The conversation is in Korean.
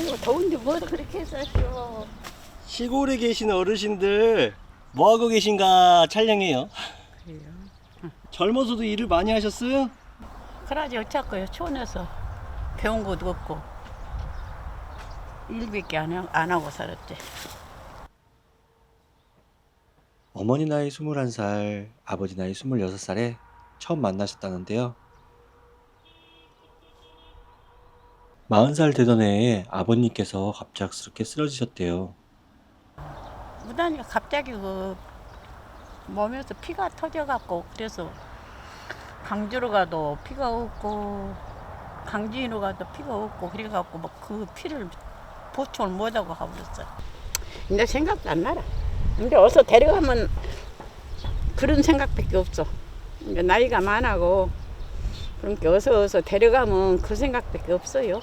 아이고 더운데 뭘 그렇게 사셔. 시골에 계신 어르신들 뭐 하고 계신가 촬영해요. 그래요. 젊어서도 일을 많이 하셨어요? 그러지 어쩌고요. 촌에서 배운 것도 없고 일밖에 안, 하- 안 하고 살았지. 어머니 나이 21살, 아버지 나이 26살에 처음 만나셨다는데요. 40살 되던 해에 아버님께서 갑작스럽게 쓰러지셨대요. 무단히 갑자기 그 몸에서 피가 터져갖고 그래서 강주로 가도 피가 없고 강진으로 가도 피가 없고 그래갖고 뭐그 피를 보충을 못하고 가버렸어요. 근데 생각도 안 나라. 근데 어서 데려가면 그런 생각밖에 없어. 이제 나이가 많아고 그러니까 어서 어서 데려가면 그 생각밖에 없어요.